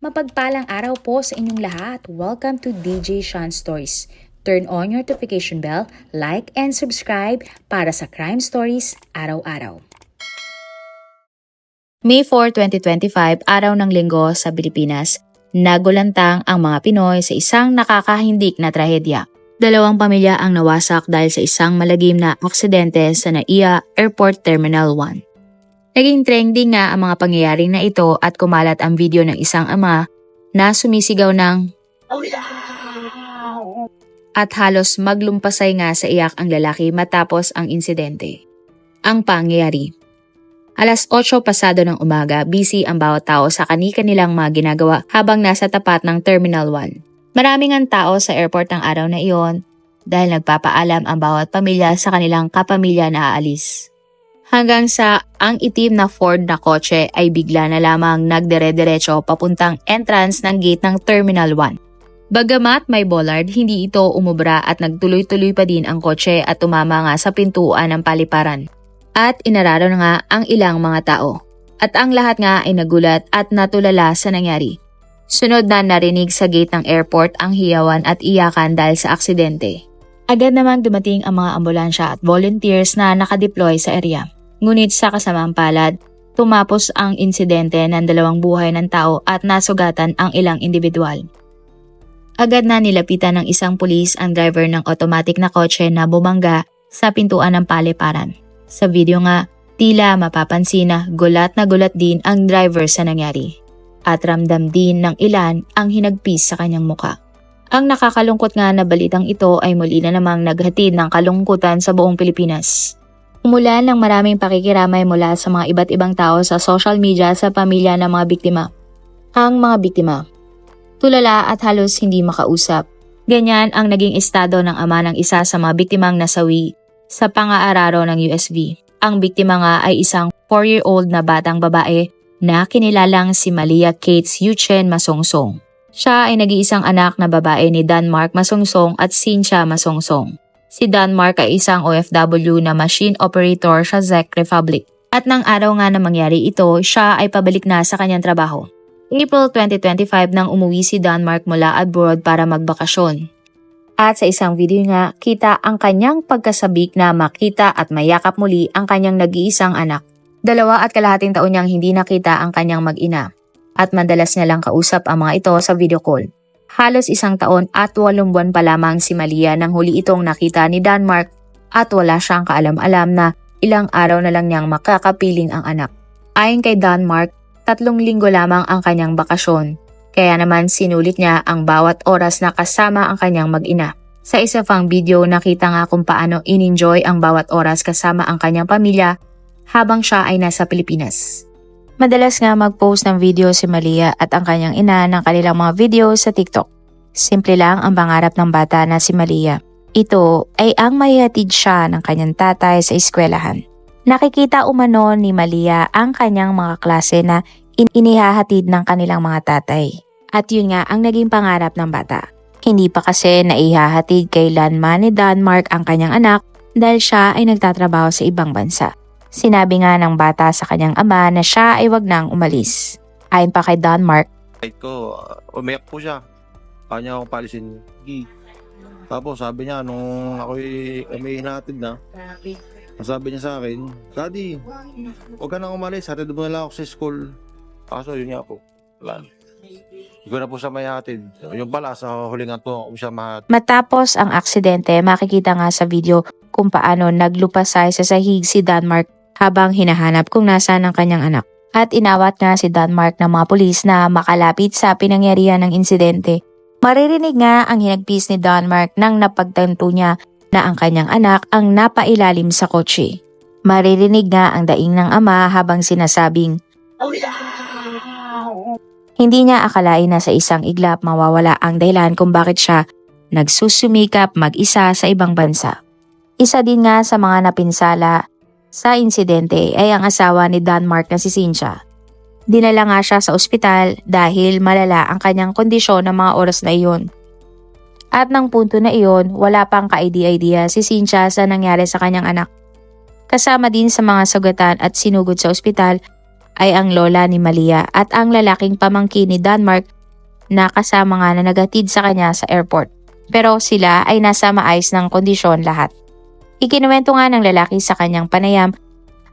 Mapagpalang araw po sa inyong lahat. Welcome to DJ Sean Stories. Turn on your notification bell, like and subscribe para sa crime stories araw-araw. May 4, 2025, araw ng linggo sa Pilipinas, nagulantang ang mga Pinoy sa isang nakakahindik na trahedya. Dalawang pamilya ang nawasak dahil sa isang malagim na aksidente sa NAIA Airport Terminal 1. Naging trending nga ang mga pangyayaring na ito at kumalat ang video ng isang ama na sumisigaw ng at halos maglumpasay nga sa iyak ang lalaki matapos ang insidente. Ang pangyayari. Alas 8 pasado ng umaga, busy ang bawat tao sa kani-kanilang mga ginagawa habang nasa tapat ng Terminal 1. Maraming ang tao sa airport ng araw na iyon dahil nagpapaalam ang bawat pamilya sa kanilang kapamilya na aalis. Hanggang sa ang itim na Ford na kotse ay bigla na lamang nagdere-derecho papuntang entrance ng gate ng Terminal 1. Bagamat may bollard, hindi ito umubra at nagtuloy-tuloy pa din ang kotse at tumama nga sa pintuan ng paliparan. At inararo na nga ang ilang mga tao. At ang lahat nga ay nagulat at natulala sa nangyari. Sunod na narinig sa gate ng airport ang hiyawan at iyakan dahil sa aksidente. Agad namang dumating ang mga ambulansya at volunteers na nakadeploy sa area. Ngunit sa kasamang palad, tumapos ang insidente ng dalawang buhay ng tao at nasugatan ang ilang individual. Agad na nilapitan ng isang pulis ang driver ng automatic na kotse na bumangga sa pintuan ng paliparan. Sa video nga, tila mapapansin na gulat na gulat din ang driver sa nangyari. At ramdam din ng ilan ang hinagpis sa kanyang muka. Ang nakakalungkot nga na balitang ito ay muli na namang naghatid ng kalungkutan sa buong Pilipinas. Umulan ng maraming pakikiramay mula sa mga iba't ibang tao sa social media sa pamilya ng mga biktima. Ang mga biktima. Tulala at halos hindi makausap. Ganyan ang naging estado ng ama ng isa sa mga biktimang nasawi sa pangaararo ng USV. Ang biktima nga ay isang 4-year-old na batang babae na kinilalang si Malia Kates Yuchen Masongsong. Siya ay nag-iisang anak na babae ni Danmark Masongsong at Cynthia Masongsong. Si Danmark ay isang OFW na machine operator sa Czech Republic. At nang araw nga na mangyari ito, siya ay pabalik na sa kanyang trabaho. April 2025 nang umuwi si Danmark mula abroad para magbakasyon. At sa isang video nga, kita ang kanyang pagkasabik na makita at mayakap muli ang kanyang nag-iisang anak. Dalawa at kalahating taon niyang hindi nakita ang kanyang mag-ina. At madalas niya lang kausap ang mga ito sa video call. Halos isang taon at walong buwan pa lamang si Malia nang huli itong nakita ni Denmark at wala siyang kaalam-alam na ilang araw na lang niyang makakapiling ang anak. Ayon kay Denmark, tatlong linggo lamang ang kanyang bakasyon. Kaya naman sinulit niya ang bawat oras na kasama ang kanyang mag-ina. Sa isa pang video nakita nga kung paano in-enjoy ang bawat oras kasama ang kanyang pamilya habang siya ay nasa Pilipinas. Madalas nga mag-post ng video si Malia at ang kanyang ina ng kanilang mga video sa TikTok. Simple lang ang pangarap ng bata na si Malia. Ito ay ang mahihatid siya ng kanyang tatay sa eskwelahan. Nakikita umano ni Malia ang kanyang mga klase na in- inihahatid ng kanilang mga tatay. At yun nga ang naging pangarap ng bata. Hindi pa kasi naihahatid kay Lanman ni Denmark ang kanyang anak dahil siya ay nagtatrabaho sa ibang bansa. Sinabi nga ng bata sa kanyang ama na siya ay wag nang umalis. Ayon pa kay Denmark, Kahit ko, uh, umiyak po siya. Kanya akong palisin. Gi. Tapos sabi niya, nung ako'y umihin natin na, sabi niya sa akin, Daddy, huwag ka nang umalis, hatid mo na lang ako sa school. Kaso yun nga po, wala. Hindi ko na po siya may hatid. Yung pala, sa hulingan po ako siya mahat. Matapos ang aksidente, makikita nga sa video kung paano naglupasay sa sahig si Denmark habang hinahanap kung nasaan ang kanyang anak. At inawat nga si Denmark ng mga pulis na makalapit sa pinangyarihan ng insidente. Maririnig nga ang hinagpis ni Denmark nang napagtanto niya na ang kanyang anak ang napailalim sa kotse. Maririnig nga ang daing ng ama habang sinasabing, hindi niya akalain na sa isang iglap mawawala ang dahilan kung bakit siya nagsusumikap mag-isa sa ibang bansa. Isa din nga sa mga napinsala sa insidente ay ang asawa ni Denmark na si Cynthia. Dinala nga siya sa ospital dahil malala ang kanyang kondisyon ng mga oras na iyon. At ng punto na iyon, wala pang ka-idea si Cynthia sa nangyari sa kanyang anak. Kasama din sa mga sugatan at sinugod sa ospital ay ang lola ni Malia at ang lalaking pamangkin ni Denmark na kasama nga na nagatid sa kanya sa airport. Pero sila ay nasa maayos ng kondisyon lahat. Ikinuwento nga ng lalaki sa kanyang panayam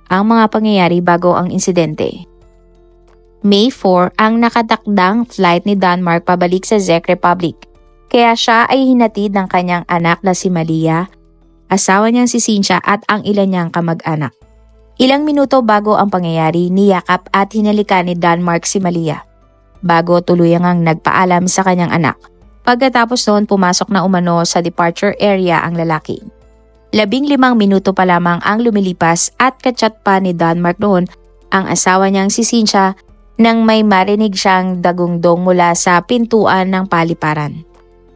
ang mga pangyayari bago ang insidente. May 4 ang nakatakdang flight ni Denmark pabalik sa Czech Republic. Kaya siya ay hinatid ng kanyang anak na si Malia, asawa niyang si Cynthia at ang ilan niyang kamag-anak. Ilang minuto bago ang pangyayari, niyakap at hinalikan ni Denmark si Malia. Bago tuluyang ang nagpaalam sa kanyang anak. Pagkatapos noon, pumasok na umano sa departure area ang lalaki. Labing limang minuto pa lamang ang lumilipas at kachat pa ni Denmark noon ang asawa niyang si Cynthia nang may marinig siyang dagungdong mula sa pintuan ng paliparan.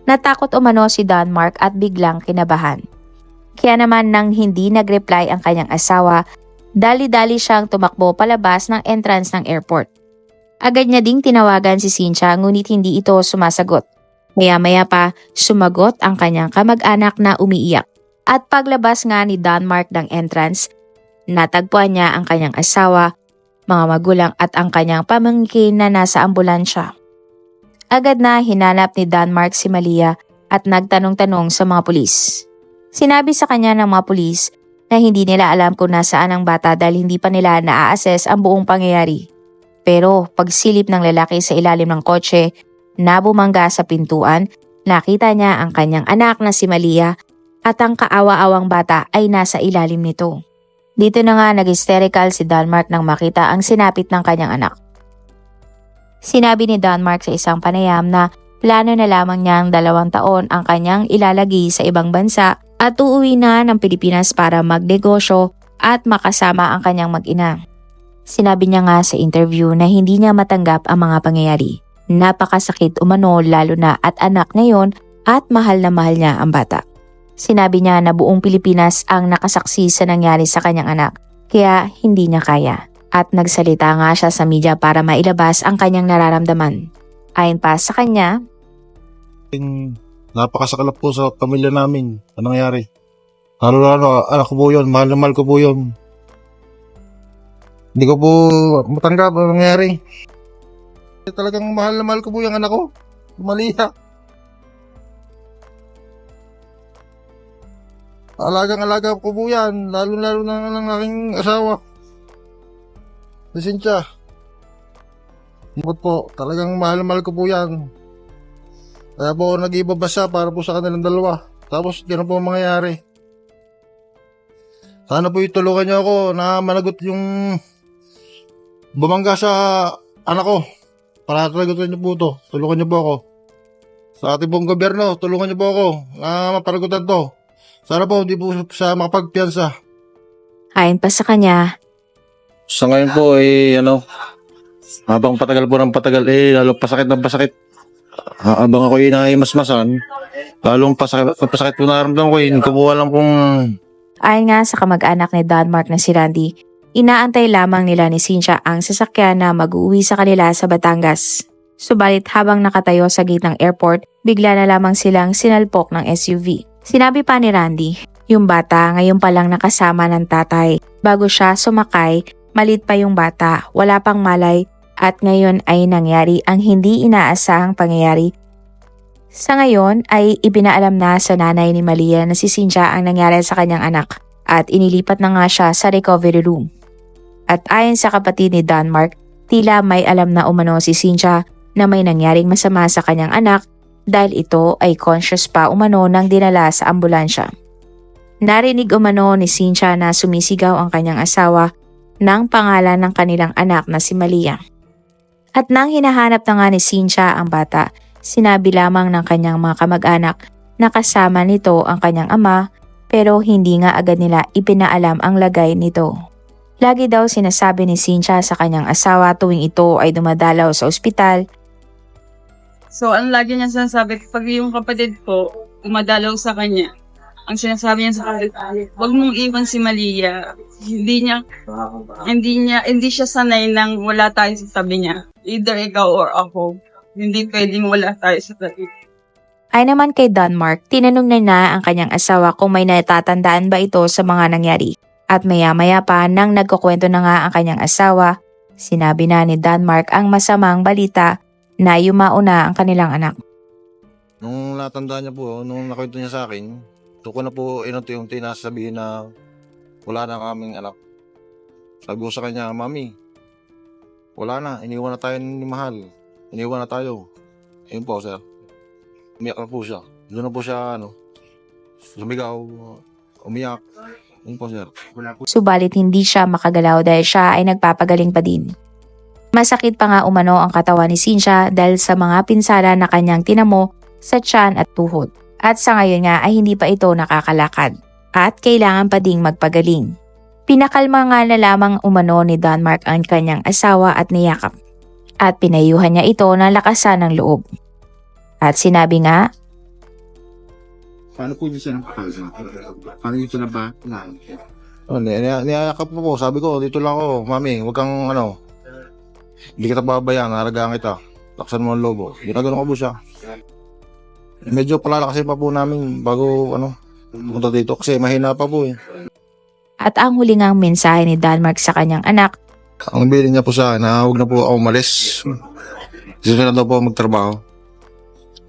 Natakot umano si Denmark at biglang kinabahan. Kaya naman nang hindi nag-reply ang kanyang asawa, dali-dali siyang tumakbo palabas ng entrance ng airport. Agad niya ding tinawagan si Cynthia ngunit hindi ito sumasagot. Maya-maya pa, sumagot ang kanyang kamag-anak na umiiyak. At paglabas nga ni Denmark ng entrance, natagpuan niya ang kanyang asawa, mga magulang at ang kanyang pamangkin na nasa ambulansya. Agad na hinanap ni Denmark si Malia at nagtanong-tanong sa mga pulis. Sinabi sa kanya ng mga pulis na hindi nila alam kung nasaan ang bata dahil hindi pa nila naa-assess ang buong pangyayari. Pero pagsilip ng lalaki sa ilalim ng kotse na bumangga sa pintuan, nakita niya ang kanyang anak na si Malia at ang kaawa-awang bata ay nasa ilalim nito. Dito na nga nag-hysterical si Denmark nang makita ang sinapit ng kanyang anak. Sinabi ni Denmark sa isang panayam na plano na lamang niyang dalawang taon ang kanyang ilalagi sa ibang bansa at uuwi na ng Pilipinas para magnegosyo at makasama ang kanyang mag-ina. Sinabi niya nga sa interview na hindi niya matanggap ang mga pangyayari. Napakasakit umano lalo na at anak na yon at mahal na mahal niya ang bata. Sinabi niya na buong Pilipinas ang nakasaksi sa nangyari sa kanyang anak, kaya hindi niya kaya. At nagsalita nga siya sa media para mailabas ang kanyang nararamdaman. Ayon pa sa kanya, Napakasakalap po sa pamilya namin. Ano nangyari? Lalo lalo, anak ko po yun. Mahal na mahal ko po yun. Hindi ko po matanggap ang nangyari. Talagang mahal na mahal ko po yung anak ko. Maliha. Alagang-alaga ko po yan. Lalo-lalo na ng aking asawa. Cynthia. Ikot po. Talagang mahal na mahal ko po yan. Kaya po ako nag-ibabasa para po sa kanilang dalawa. Tapos ganun po ang mangyayari. Sana po itulungan niyo ako na managot yung bumangga sa anak ko. Para talagutin niyo po ito. Tulungan niyo po ako. Sa ating pong gobyerno, tulungan niyo po ako na maparagutan to. Sana po hindi po siya makapagpiyansa. ayon pa sa kanya, Sa ngayon po, eh, ano, habang patagal po ng patagal, eh, lalo pasakit ng pasakit. Ah, Habang ako yung naimasmasan, lalong pasakit, pasakit po naramdaman ko, eh, kumuha lang pong Ayon nga sa kamag-anak ni Denmark na si Randy, inaantay lamang nila ni Cynthia ang sasakyan na mag-uwi sa kanila sa Batangas. Subalit habang nakatayo sa gate ng airport, bigla na lamang silang sinalpok ng SUV. Sinabi pa ni Randy, yung bata ngayon pa lang nakasama ng tatay. Bago siya sumakay, malit pa yung bata, wala pang malay at ngayon ay nangyari ang hindi inaasahang pangyayari sa ngayon ay ibinaalam na sa nanay ni Malia na si Cynthia ang nangyari sa kanyang anak at inilipat na nga siya sa recovery room. At ayon sa kapatid ni Denmark, tila may alam na umano si Cynthia na may nangyaring masama sa kanyang anak dahil ito ay conscious pa umano nang dinala sa ambulansya. Narinig umano ni Cynthia na sumisigaw ang kanyang asawa ng pangalan ng kanilang anak na si Malia. At nang hinahanap na nga ni Cynthia ang bata, Sinabi lamang ng kanyang mga kamag-anak na kasama nito ang kanyang ama pero hindi nga agad nila ipinaalam ang lagay nito. Lagi daw sinasabi ni Cynthia sa kanyang asawa tuwing ito ay dumadalaw sa ospital So, ang lagi niya sinasabi, pag yung kapatid ko, umadalaw sa kanya, ang sinasabi niya sa kapatid, huwag mong iwan si Malia. Hindi niya, hindi niya, hindi siya sanay nang wala tayo sa tabi niya. Either ikaw or ako. Hindi pwedeng wala tayo sa tabi. Ay naman kay Denmark, tinanong na na ang kanyang asawa kung may natatandaan ba ito sa mga nangyari. At maya-maya pa nang nagkukwento na nga ang kanyang asawa, Sinabi na ni Denmark ang masamang balita na yumauna ang kanilang anak. Nung natanda niya po, nung nakwento niya sa akin, doon ko na po inunti-unti na sabihin na wala na ang aming anak. Sabi ko sa kanya, Mami, wala na, iniwan na tayo ni Mahal. Iniwan na tayo. Ayun po, sir. Umiyak na po siya. Doon na po siya, ano, sumigaw, umiyak. Ayun po, sir. Subalit hindi siya makagalaw dahil siya ay nagpapagaling pa din. Masakit pa nga umano ang katawan ni Cynthia dahil sa mga pinsala na kanyang tinamo sa tiyan at tuhod. At sa ngayon nga ay hindi pa ito nakakalakad at kailangan pa ding magpagaling. Pinakalma nga na lamang umano ni Denmark ang kanyang asawa at niyakap at pinayuhan niya ito na lakasan ng loob. At sinabi nga Paano po niyo siya napakaza? Paano niyo siya naba? Oh, ni ni- niyayakap po po. Sabi ko, dito lang ako. Mami, huwag kang ano. Hindi kita babayaan. Naragaan kita. Laksan mo ang lobo. Ginagano ko po siya. Medyo palalakasin pa po namin bago ano, punta dito. Kasi mahina pa po eh. at ang huli ngang mensahe ni Denmark sa kanyang anak Ang bilin niya po sa akin na huwag na po ako umalis. Gusto na daw po ako magtrabaho.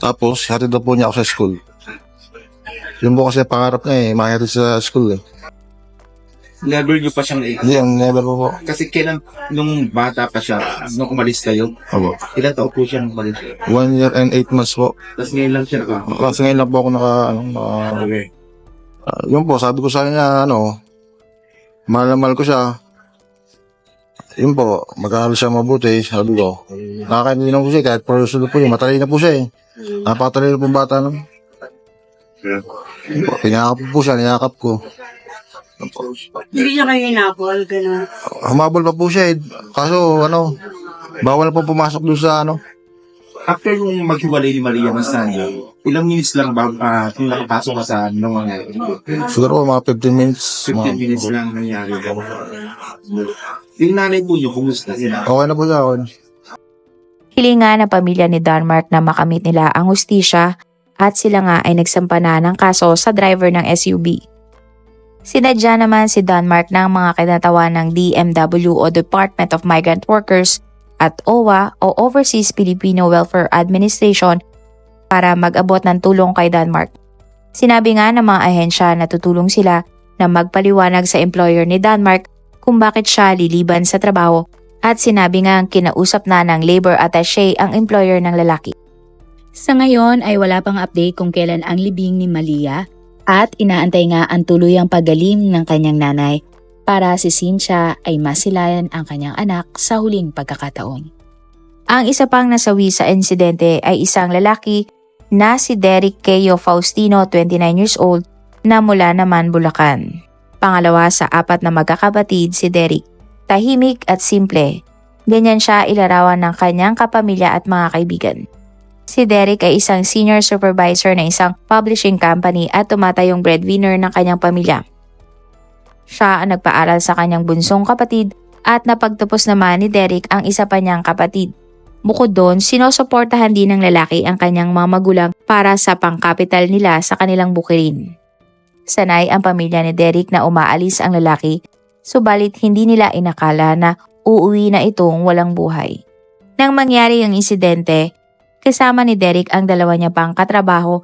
Tapos, hatid daw po niya ako sa school. Yun po kasi pangarap niya eh, makihatid sa school eh. Never niyo pa siyang Hindi, ang never po po. Kasi kailan, nung bata pa siya, nung umalis kayo, Opo. ilan taon po siya nung umalis? One year and eight months po. Tapos ngayon lang siya naka... Kasi ngayon lang po ako naka, ano, naka, Okay. Ah, yun po, sabi ko sa kanya, ano, mahal na mahal ko siya. Yun po, mag-aaral siya mabuti, sabi ko. Nakakaintindi naman po siya, kahit professional po yun, matalino po siya eh. Napatalino po bata nun. Yun po, Pinakap po siya, niyakap ko. Yun po. Hindi niya kayo inapol, gano'n. Humabol pa po siya eh. Kaso, ano, bawal po pumasok doon sa, ano, After yung maghiwalay ni Maria ng Sanya, ilang minutes lang ba uh, yung nakapasok ka sa nung mga siguro mga 15 minutes. 15 Mga, minutes lang nangyari. Yung nanay po niyo, kumusta sila? okay na po siya. Okay. Hilinga ng pamilya ni Denmark na makamit nila ang hustisya at sila nga ay nagsampa na ng kaso sa driver ng SUV. Sinadya naman si Denmark ng mga kinatawan ng DMW o Department of Migrant Workers at OWA o Overseas Filipino Welfare Administration para mag-abot ng tulong kay Denmark. Sinabi nga ng mga ahensya na tutulong sila na magpaliwanag sa employer ni Denmark kung bakit siya liliban sa trabaho at sinabi nga kinausap na ng labor attaché ang employer ng lalaki. Sa ngayon ay wala pang update kung kailan ang libing ni Malia at inaantay nga ang tuluyang pagaling ng kanyang nanay para si Cynthia ay masilayan ang kanyang anak sa huling pagkakataon. Ang isa pang nasawi sa insidente ay isang lalaki na si Derek Keyo Faustino, 29 years old, na mula naman Bulacan. Pangalawa sa apat na magkakabatid si Derek. Tahimik at simple. Ganyan siya ilarawan ng kanyang kapamilya at mga kaibigan. Si Derek ay isang senior supervisor ng isang publishing company at tumatayong breadwinner ng kanyang pamilya. Siya ang nagpaaral sa kanyang bunsong kapatid at napagtapos naman ni Derek ang isa pa niyang kapatid. Bukod doon, sinusuportahan din ng lalaki ang kanyang mga magulang para sa pangkapital nila sa kanilang bukirin. Sanay ang pamilya ni Derek na umaalis ang lalaki, subalit hindi nila inakala na uuwi na itong walang buhay. Nang mangyari ang insidente, kasama ni Derek ang dalawa niya pang katrabaho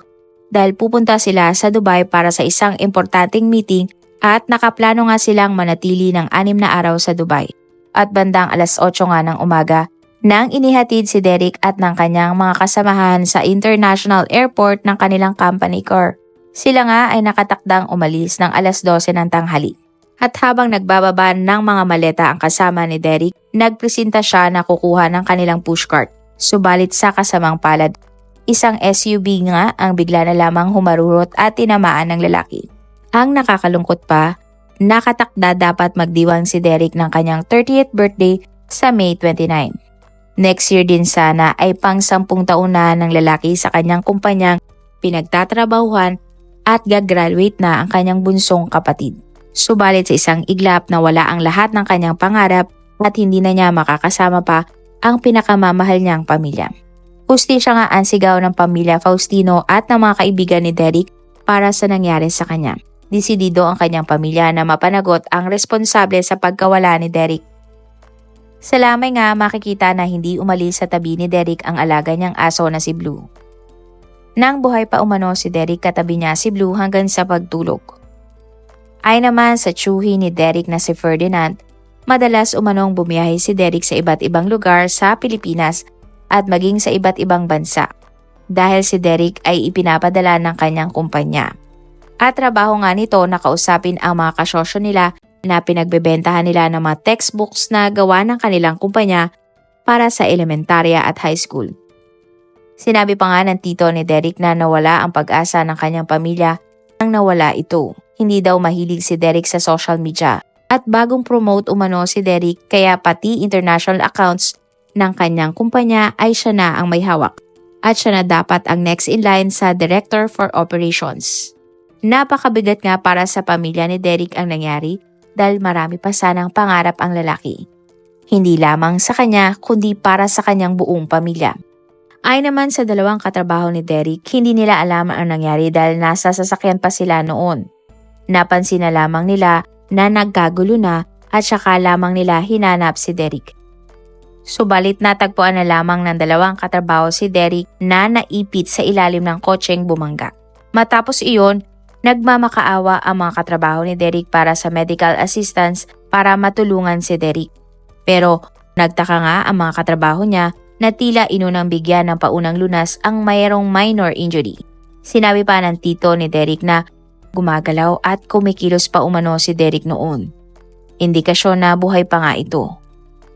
dahil pupunta sila sa Dubai para sa isang importanteng meeting at nakaplano nga silang manatili ng anim na araw sa Dubai. At bandang alas 8 nga ng umaga, nang inihatid si Derek at ng kanyang mga kasamahan sa international airport ng kanilang company car. Sila nga ay nakatakdang umalis ng alas 12 ng tanghali. At habang nagbababa ng mga maleta ang kasama ni Derek, nagpresenta siya na kukuha ng kanilang pushcart. Subalit sa kasamang palad, isang SUV nga ang bigla na lamang humarurot at tinamaan ng lalaki. Ang nakakalungkot pa, nakatakda dapat magdiwang si Derek ng kanyang 30th birthday sa May 29. Next year din sana ay pang sampung taon na ng lalaki sa kanyang kumpanyang pinagtatrabahuhan at gagraduate na ang kanyang bunsong kapatid. Subalit sa isang iglap na wala ang lahat ng kanyang pangarap at hindi na niya makakasama pa ang pinakamamahal niyang pamilya. Hustisya nga ang sigaw ng pamilya Faustino at ng mga kaibigan ni Derek para sa nangyari sa kanya. Disidido ang kanyang pamilya na mapanagot ang responsable sa pagkawala ni Derek Sa lamay nga makikita na hindi umalis sa tabi ni Derek ang alaga niyang aso na si Blue. Nang buhay pa umano si Derek katabi niya si Blue hanggang sa pagtulog. Ay naman sa tsuhi ni Derek na si Ferdinand, madalas umanong bumiyahe si Derek sa iba't ibang lugar sa Pilipinas at maging sa iba't ibang bansa dahil si Derek ay ipinapadala ng kanyang kumpanya. At trabaho nga nito na kausapin ang mga kasosyo nila na pinagbebentahan nila ng mga textbooks na gawa ng kanilang kumpanya para sa elementarya at high school. Sinabi pa nga ng tito ni Derek na nawala ang pag-asa ng kanyang pamilya nang nawala ito. Hindi daw mahilig si Derek sa social media at bagong promote umano si Derek kaya pati international accounts ng kanyang kumpanya ay siya na ang may hawak at siya na dapat ang next in line sa Director for Operations. Napakabigat nga para sa pamilya ni Derek ang nangyari dahil marami pa sanang pangarap ang lalaki. Hindi lamang sa kanya kundi para sa kanyang buong pamilya. Ay naman sa dalawang katrabaho ni Derek, hindi nila alam ang nangyari dahil nasa sasakyan pa sila noon. Napansin na lamang nila na nagkagulo na at saka lamang nila hinanap si Derek. Subalit natagpuan na lamang ng dalawang katrabaho si Derek na naipit sa ilalim ng kotseng bumangga. Matapos iyon, nagmamakaawa ang mga katrabaho ni Derek para sa medical assistance para matulungan si Derek. Pero nagtaka nga ang mga katrabaho niya na tila inunang bigyan ng paunang lunas ang mayroong minor injury. Sinabi pa ng tito ni Derek na gumagalaw at kumikilos pa umano si Derek noon. Indikasyon na buhay pa nga ito.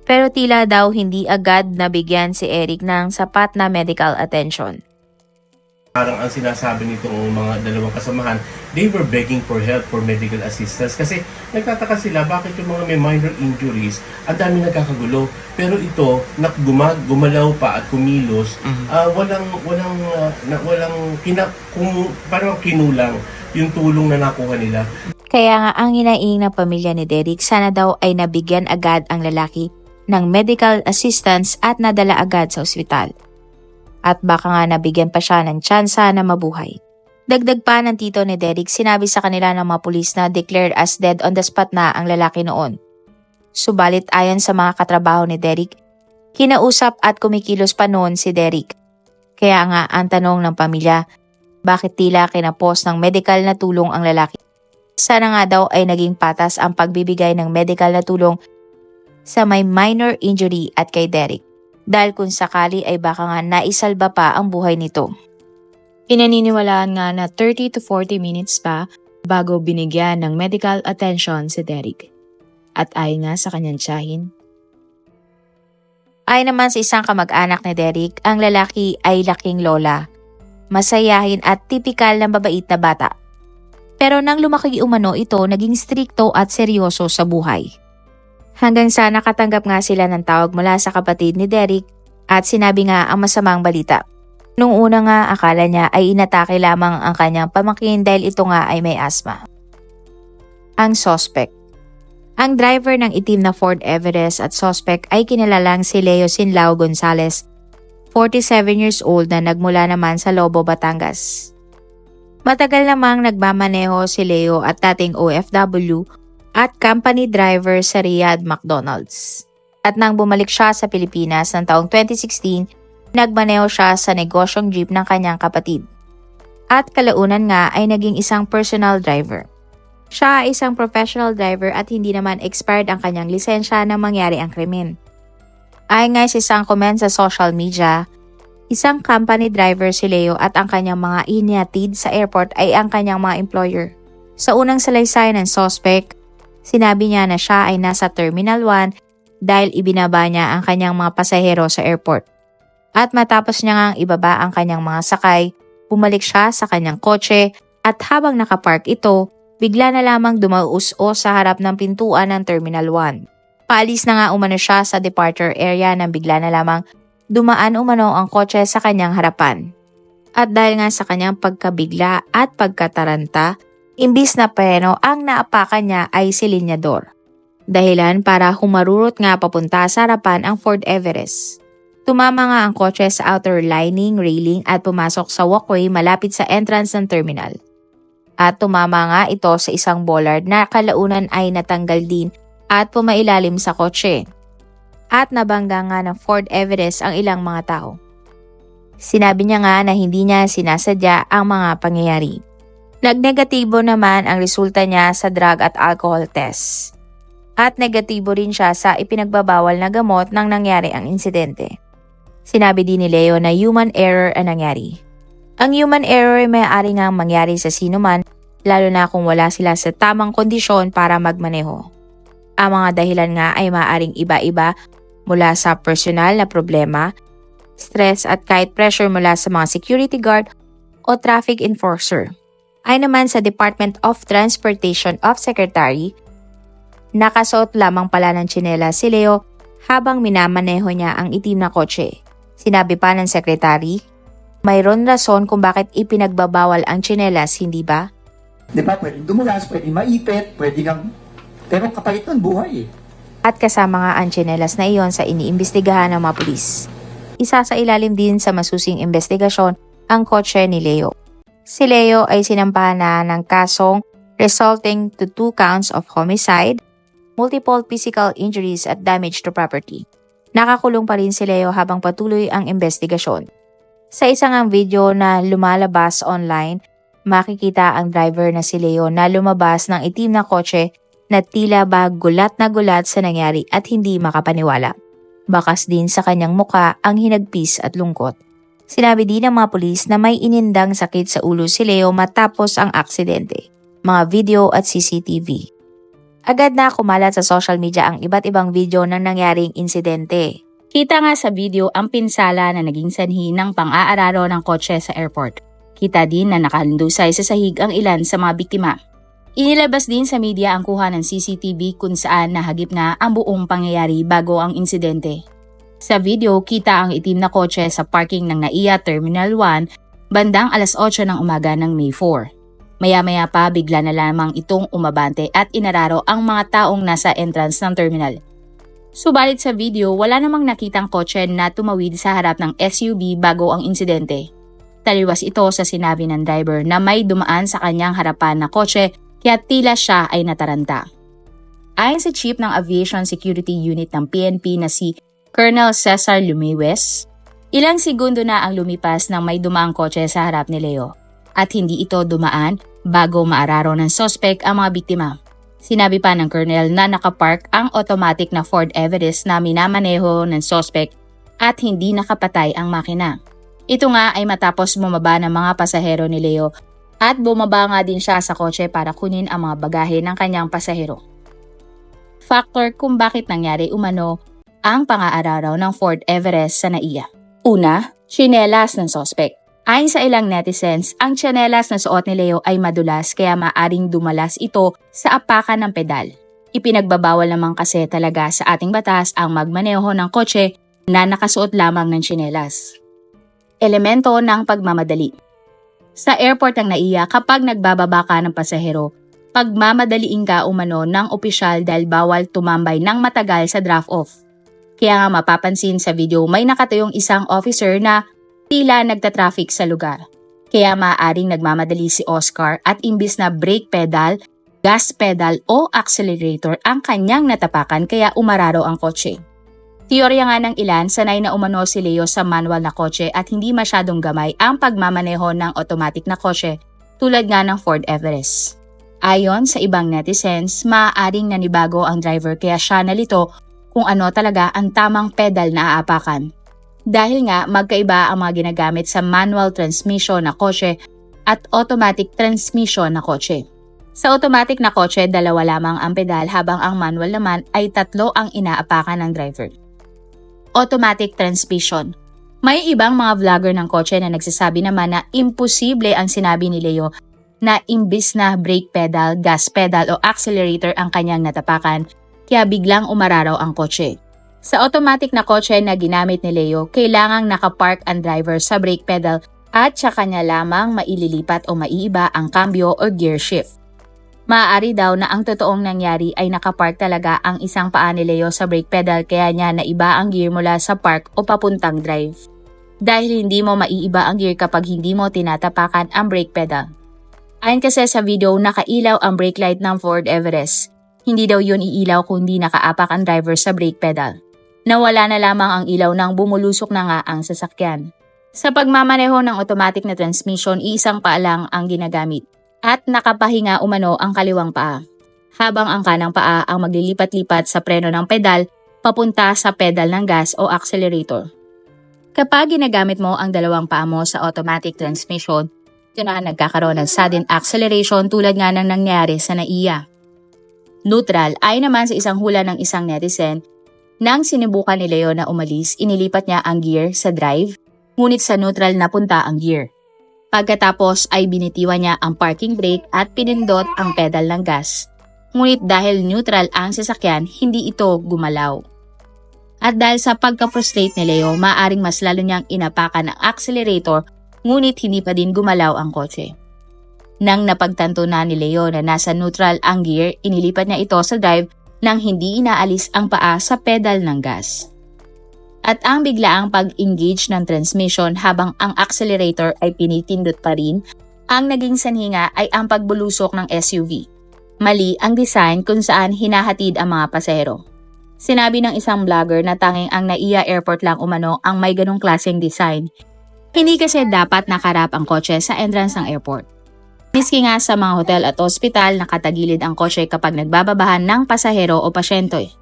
Pero tila daw hindi agad nabigyan si Eric ng sapat na medical attention. Parang ang sinasabi nitong mga dalawang kasamahan, they were begging for help for medical assistance kasi nagtataka sila bakit yung mga may minor injuries, ang dami nagkakagulo. Pero ito, nak guma, gumalaw pa at kumilos, ah, walang walang ah, na, walang kina, kum, parang kinulang yung tulong na nakuha nila. Kaya nga ang hinaing ng pamilya ni Derek sana daw ay nabigyan agad ang lalaki ng medical assistance at nadala agad sa ospital. At baka nga nabigyan pa siya ng tsansa na mabuhay. Dagdag pa ng tito ni Derek, sinabi sa kanila ng mga pulis na declared as dead on the spot na ang lalaki noon. Subalit ayon sa mga katrabaho ni Derek, kinausap at kumikilos pa noon si Derek. Kaya nga ang tanong ng pamilya, bakit tila kinapos ng medical na tulong ang lalaki? Sana nga daw ay naging patas ang pagbibigay ng medical na tulong sa may minor injury at kay Derek. Dahil kung sakali ay baka nga naisalba pa ang buhay nito. Pinaniniwalaan nga na 30 to 40 minutes pa bago binigyan ng medical attention si Derek. At ay nga sa kanyang tiyahin. Ay naman sa isang kamag-anak ni Derek, ang lalaki ay laking lola. Masayahin at tipikal na mabait na bata. Pero nang lumaki umano ito, naging strikto at seryoso sa buhay. Hanggang sa nakatanggap nga sila ng tawag mula sa kapatid ni Derek at sinabi nga ang masamang balita. Nung una nga akala niya ay inatake lamang ang kanyang pamangkin dahil ito nga ay may asma. Ang suspect Ang driver ng itim na Ford Everest at suspect ay kinalalang si Leo Sinlao Gonzales, 47 years old na nagmula naman sa Lobo, Batangas. Matagal namang nagmamaneho si Leo at dating OFW at company driver sa Riyadh McDonald's. At nang bumalik siya sa Pilipinas ng taong 2016, nagmaneho siya sa negosyong jeep ng kanyang kapatid. At kalaunan nga ay naging isang personal driver. Siya ay isang professional driver at hindi naman expired ang kanyang lisensya nang mangyari ang krimen. Ay nga sa isang comment sa social media, isang company driver si Leo at ang kanyang mga iniatid sa airport ay ang kanyang mga employer. Sa unang salaysay ng suspect, Sinabi niya na siya ay nasa Terminal 1 dahil ibinaba niya ang kanyang mga pasahero sa airport. At matapos niya ngang ibaba ang kanyang mga sakay, bumalik siya sa kanyang kotse at habang nakapark ito, bigla na lamang dumaus-o sa harap ng pintuan ng Terminal 1. Paalis na nga umano siya sa departure area nang bigla na lamang dumaan umano ang kotse sa kanyang harapan. At dahil nga sa kanyang pagkabigla at pagkataranta, Imbis na preno, ang naapakan niya ay si linyador. Dahilan para humarurot nga papunta sa harapan ang Ford Everest. Tumama nga ang kotse sa outer lining, railing at pumasok sa walkway malapit sa entrance ng terminal. At tumama nga ito sa isang bollard na kalaunan ay natanggal din at pumailalim sa kotse. at nabangga nga ng Ford Everest ang ilang mga tao. Sinabi niya nga na hindi niya sinasadya ang mga pangyayari. Nagnegatibo naman ang resulta niya sa drug at alcohol test. At negatibo rin siya sa ipinagbabawal na gamot nang nangyari ang insidente. Sinabi din ni Leo na human error ang nangyari. Ang human error ay maaari nga mangyari sa sino man lalo na kung wala sila sa tamang kondisyon para magmaneho. Ang mga dahilan nga ay maaaring iba-iba mula sa personal na problema, stress at kahit pressure mula sa mga security guard o traffic enforcer. Ay naman sa Department of Transportation of Secretary, nakasuot lamang pala ng tsinela si Leo habang minamaneho niya ang itim na kotse. Sinabi pa ng sekretary, mayroon rason kung bakit ipinagbabawal ang tsinelas, hindi ba? Di ba? Pwede dumulas, pwede maipit, pwede kang... Pero kapalit ng buhay eh. At kasama nga ang tsinelas na iyon sa iniimbestigahan ng mga pulis. Isa sa ilalim din sa masusing investigasyon ang kotse ni Leo. Si Leo ay sinampahan na ng kasong resulting to two counts of homicide, multiple physical injuries at damage to property. Nakakulong pa rin si Leo habang patuloy ang investigasyon. Sa isang ang video na lumalabas online, makikita ang driver na si Leo na lumabas ng itim na kotse na tila ba gulat na gulat sa nangyari at hindi makapaniwala. Bakas din sa kanyang muka ang hinagpis at lungkot. Sinabi din ng mga pulis na may inindang sakit sa ulo si Leo matapos ang aksidente, mga video at CCTV. Agad na kumalat sa social media ang iba't ibang video ng nangyaring insidente. Kita nga sa video ang pinsala na naging sanhi ng pang-aararo ng kotse sa airport. Kita din na nakahandusay sa sahig ang ilan sa mga biktima. Inilabas din sa media ang kuha ng CCTV kung saan nahagip nga ang buong pangyayari bago ang insidente. Sa video, kita ang itim na kotse sa parking ng NAIA Terminal 1 bandang alas 8 ng umaga ng May 4. Maya-maya pa bigla na lamang itong umabante at inararo ang mga taong nasa entrance ng terminal. Subalit sa video, wala namang nakitang kotse na tumawid sa harap ng SUV bago ang insidente. Taliwas ito sa sinabi ng driver na may dumaan sa kanyang harapan na kotse kaya tila siya ay nataranta. Ayon sa Chief ng Aviation Security Unit ng PNP na si Colonel Cesar Lumiwes, ilang segundo na ang lumipas nang may dumaang kotse sa harap ni Leo at hindi ito dumaan bago maararo ng sospek ang mga biktima. Sinabi pa ng Colonel na nakapark ang automatic na Ford Everest na minamaneho ng sospek at hindi nakapatay ang makina. Ito nga ay matapos bumaba ng mga pasahero ni Leo at bumaba nga din siya sa kotse para kunin ang mga bagahe ng kanyang pasahero. Factor kung bakit nangyari umano ang pang-aararaw ng Ford Everest sa NAIA. Una, chinelas ng sospek. Ayon sa ilang netizens, ang tsinelas na suot ni Leo ay madulas kaya maaring dumalas ito sa apakan ng pedal. Ipinagbabawal naman kasi talaga sa ating batas ang magmaneho ng kotse na nakasuot lamang ng tsinelas. Elemento ng pagmamadali. Sa airport ng NAIA, kapag nagbababa ka ng pasahero, pagmamadaliin ka umano ng opisyal dahil bawal tumambay ng matagal sa draft-off. Kaya nga mapapansin sa video may nakatayong isang officer na tila nagtatraffic sa lugar. Kaya maaaring nagmamadali si Oscar at imbis na brake pedal, gas pedal o accelerator ang kanyang natapakan kaya umararo ang kotse. Teorya nga ng ilan, sanay na umano si Leo sa manual na kotse at hindi masyadong gamay ang pagmamaneho ng automatic na kotse tulad nga ng Ford Everest. Ayon sa ibang netizens, maaaring nanibago ang driver kaya siya nalito kung ano talaga ang tamang pedal na aapakan. Dahil nga magkaiba ang mga ginagamit sa manual transmission na kotse at automatic transmission na kotse. Sa automatic na kotse, dalawa lamang ang pedal habang ang manual naman ay tatlo ang inaapakan ng driver. Automatic transmission. May ibang mga vlogger ng kotse na nagsasabi naman na imposible ang sinabi ni Leo na imbis na brake pedal, gas pedal o accelerator ang kanyang natapakan, kaya biglang umararaw ang kotse. Sa automatic na kotse na ginamit ni Leo, kailangang nakapark ang driver sa brake pedal at sa kanya lamang maililipat o maiiba ang cambio o gear shift. Maaari daw na ang totoong nangyari ay nakapark talaga ang isang paa ni Leo sa brake pedal kaya niya naiba ang gear mula sa park o papuntang drive. Dahil hindi mo maiiba ang gear kapag hindi mo tinatapakan ang brake pedal. Ayon kasi sa video, nakailaw ang brake light ng Ford Everest. Hindi daw yun iilaw kung hindi nakaapak ang driver sa brake pedal. Nawala na lamang ang ilaw nang bumulusok na nga ang sasakyan. Sa pagmamaneho ng automatic na transmission, iisang paa lang ang ginagamit at nakapahinga umano ang kaliwang paa. Habang ang kanang paa ang maglilipat-lipat sa preno ng pedal papunta sa pedal ng gas o accelerator. Kapag ginagamit mo ang dalawang paa mo sa automatic transmission, ito na nagkakaroon ng sudden acceleration tulad nga ng nangyari sa NAIA. Neutral ay naman sa isang hula ng isang netizen, nang sinubukan ni Leo na umalis, inilipat niya ang gear sa drive, ngunit sa neutral napunta ang gear. Pagkatapos ay binitiwan niya ang parking brake at pinindot ang pedal ng gas. Ngunit dahil neutral ang sasakyan, hindi ito gumalaw. At dahil sa pagka-frustrate ni Leo, maaring mas lalo niyang inapakan ang accelerator ngunit hindi pa din gumalaw ang kotse. Nang napagtanto na ni Leo na nasa neutral ang gear, inilipat niya ito sa drive nang hindi inaalis ang paa sa pedal ng gas. At ang biglaang pag-engage ng transmission habang ang accelerator ay pinitindot pa rin, ang naging sanhinga ay ang pagbulusok ng SUV. Mali ang design kung saan hinahatid ang mga pasahero. Sinabi ng isang vlogger na tanging ang NAIA Airport lang umano ang may ganong klaseng design. Hindi kasi dapat nakarap ang kotse sa entrance ng airport. Miski nga sa mga hotel at ospital, nakatagilid ang kotse kapag nagbababahan ng pasahero o pasyente.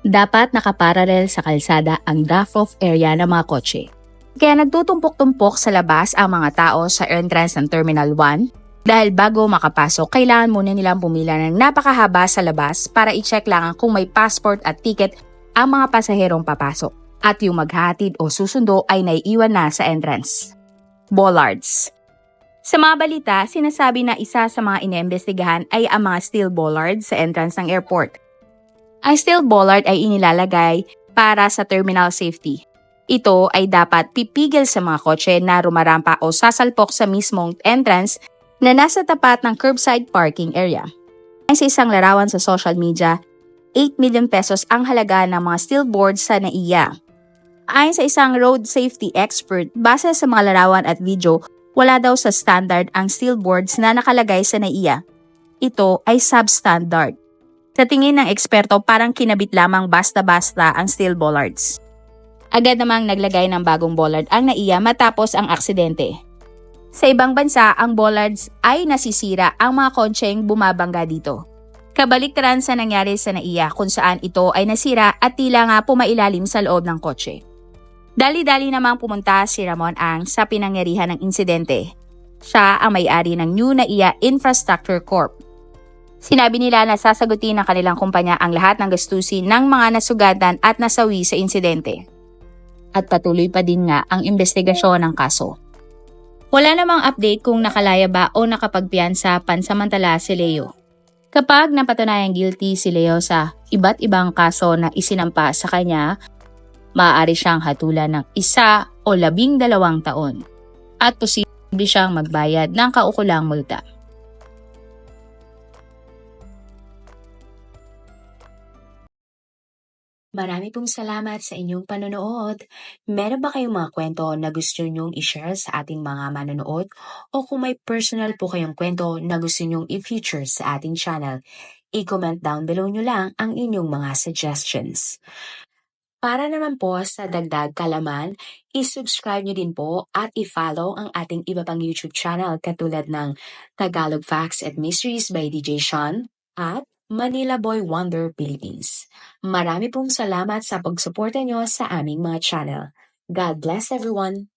Dapat nakaparalel sa kalsada ang drop-off area ng mga kotse. Kaya nagtutumpok-tumpok sa labas ang mga tao sa entrance ng Terminal 1 dahil bago makapasok, kailangan muna nilang pumila ng napakahaba sa labas para i-check lang kung may passport at ticket ang mga pasaherong papasok. At yung maghatid o susundo ay naiiwan na sa entrance. Bollards Sa mga balita, sinasabi na isa sa mga iniimbestigahan ay ang mga steel bollards sa entrance ng airport. Ang steel bollard ay inilalagay para sa terminal safety. Ito ay dapat pipigil sa mga kotse na rumarampa o sasalpok sa mismong entrance na nasa tapat ng curbside parking area. Ayon sa isang larawan sa social media, 8 million pesos ang halaga ng mga steel boards sa NAIA. Ayon sa isang road safety expert, base sa mga larawan at video, wala daw sa standard ang steel boards na nakalagay sa NAIA. Ito ay substandard. Sa tingin ng eksperto, parang kinabit lamang basta-basta ang steel bollards. Agad namang naglagay ng bagong bollard ang NAIA matapos ang aksidente. Sa ibang bansa, ang bollards ay nasisira ang mga konsyeng bumabangga dito. Kabaliktaran sa nangyari sa NAIA kung saan ito ay nasira at tila nga pumailalim sa loob ng kotse. Dali-dali namang pumunta si Ramon Ang sa pinangyarihan ng insidente. Siya ang may-ari ng New NAIA Infrastructure Corp. Sinabi nila na sasagutin ng kanilang kumpanya ang lahat ng gastusin ng mga nasugatan at nasawi sa insidente. At patuloy pa din nga ang investigasyon ng kaso. Wala namang update kung nakalaya ba o nakapagpiyansa pansamantala si Leo. Kapag napatunayang guilty si Leo sa iba't ibang kaso na isinampa sa kanya, maaari siyang hatulan ng isa o labing dalawang taon at posible siyang magbayad ng kaukulang multa. Marami pong salamat sa inyong panonood. Meron ba kayong mga kwento na gusto nyong i-share sa ating mga manonood? O kung may personal po kayong kwento na gusto nyong i-feature sa ating channel, i-comment down below nyo lang ang inyong mga suggestions. Para naman po sa dagdag kalaman, i-subscribe nyo din po at i-follow ang ating iba pang YouTube channel katulad ng Tagalog Facts and Mysteries by DJ Sean at Manila Boy Wonder Philippines. Marami pong salamat sa pagsuporta nyo sa aming mga channel. God bless everyone!